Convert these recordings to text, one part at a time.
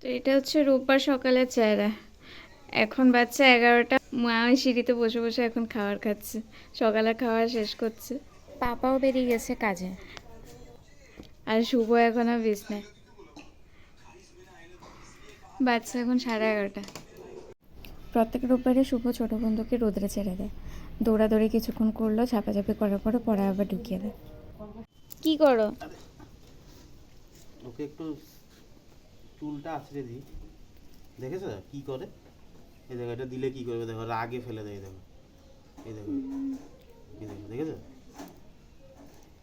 তো এটা হচ্ছে রোববার সকালের চেহারা এখন বাচ্চা এগারোটা মা ওই সিঁড়িতে বসে বসে এখন খাবার খাচ্ছে। সকালে খাওয়া শেষ করছে। পাপাও বেরিয়ে গেছে কাজে। আর শুভ এখনও বিছনায়। বাচ্চা এখন সাড়ে এগারোটা। প্রত্যেক রোববারে শুভ ছোট বন্ধুকে রোদরে ছেড়ে দেয়। দৌড়াদৌড়ি কিছুক্ষণ করল ঝাপাঝাপি করার পরে পরে আবার ঢুকিয়ে দেয়। কি করো? ওকে একটু চুলটা আছড়ে দিই দেখেছ? কি করে? এই দেখো এটা দিলে কি করবে? দেখো রাগে ফেলে দেয় এই দেখো। এই দেখো। এই দেখো দেখেছ?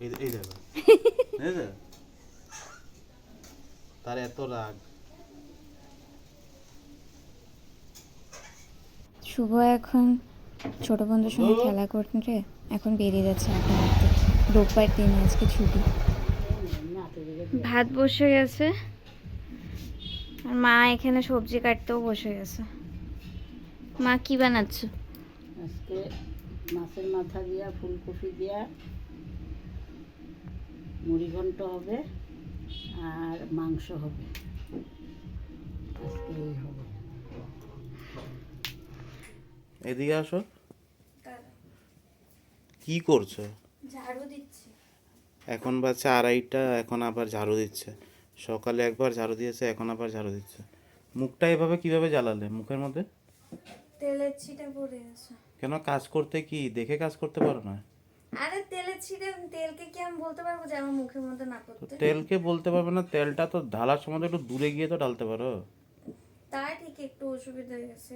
এই এই দেখো। দেখেছ? তার এত রাগ। শুভ এখন ছোট বন্ধুর সঙ্গে খেলা করতে এখন বেরিয়ে যাচ্ছে এখন। রোববার দিন আজকে ছুটি। ভাত বসে গেছে। মা এখানে সবজি কাটতেও বসে গেছে। মা কি বানাচ্ছ? আজকে মাছের মাথা দিয়া ফুলকপি দিয়া মুড়ি ঘন্ট হবে আর মাংস হবে। আজকে এই হবে। এদিকে আসো। কি করছ? ঝাড়ু দিচ্ছি। এখন বাচ্চা আড়াইটা এখন আবার ঝাড়ু দিচ্ছে। সকালে একবার ঝাড়ু দিয়েছে এখন আবার ঝাড়ু দিচ্ছে। মুখটা এভাবে কীভাবে জ্বালালে? মুখের মধ্যে? তেলের ছিটা পড়ে গেছে। কেন? কাজ করতে কি? দেখে কাজ করতে পারো না? আরে তেলের ছিটা তেলকে কি আমি বলতে পারব যে আমার মুখের মধ্যে না তো করতে? তেলকে বলতে পারবে না তেলটা তো ঢালার সময় একটু দূরে গিয়ে তো ঢালতে পারো। তাই ঠিক একটু অসুবিধা হয়ে গেছে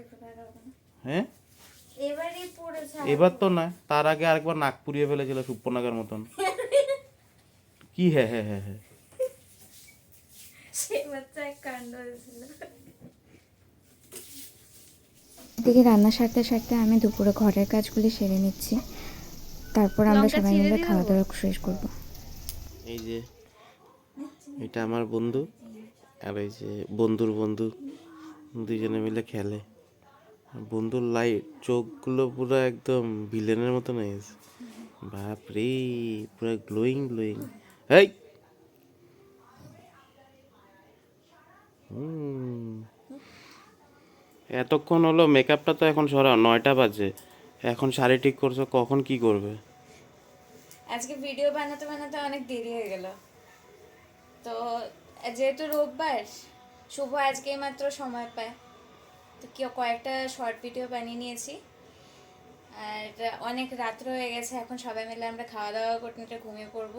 হ্যাঁ? এবারই পড়েছে এবার তো না তার আগে আরেকবার নাক পুড়িয়ে ফেলেছিল সুপ্পনাগের মতন। কি হ্যাঁ হ্যাঁ হ্যাঁ হ্যাঁ। সেই বাচ্চা এক কাণ্ড হয়েছিল এদিকে রান্না সারতে সারতে আমি দুপুরে ঘরের কাজগুলি সেরে নিচ্ছি। তারপর আমরা সবাই মিলে খাওয়া দাওয়া শেষ করব। এই যে এটা আমার বন্ধু আর এই যে বন্ধুর বন্ধু দুজনে মিলে খেলে। বন্ধুর লাইট চোখগুলো পুরো একদম ভিলেনের মতো হয়ে গেছে। বাপ রে পুরো গ্লোয়িং গ্লোয়িং এই! এতক্ষণ হলো মেকআপটা তো এখন সরাও, নয়টা বাজে। এখন শাড়ি ঠিক করছ, কখন কি করবে? আজকে ভিডিও বানাতে বানাতে অনেক দেরি হয়ে গেল। তো যেহেতু রোববার, শুভ আজকে মাত্র সময় পায়। তো কি, কয়েকটা শর্ট ভিডিও বানিয়ে নিয়েছি। আর অনেক রাত্র হয়ে গেছে, এখন সবাই মিলে আমরা খাওয়া দাওয়া করতে ঘুমিয়ে পড়ব।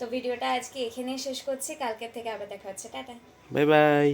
তো ভিডিওটা আজকে এখানেই শেষ করছি। কালকে থেকে আবার দেখা হচ্ছে। টাটা। Bye bye.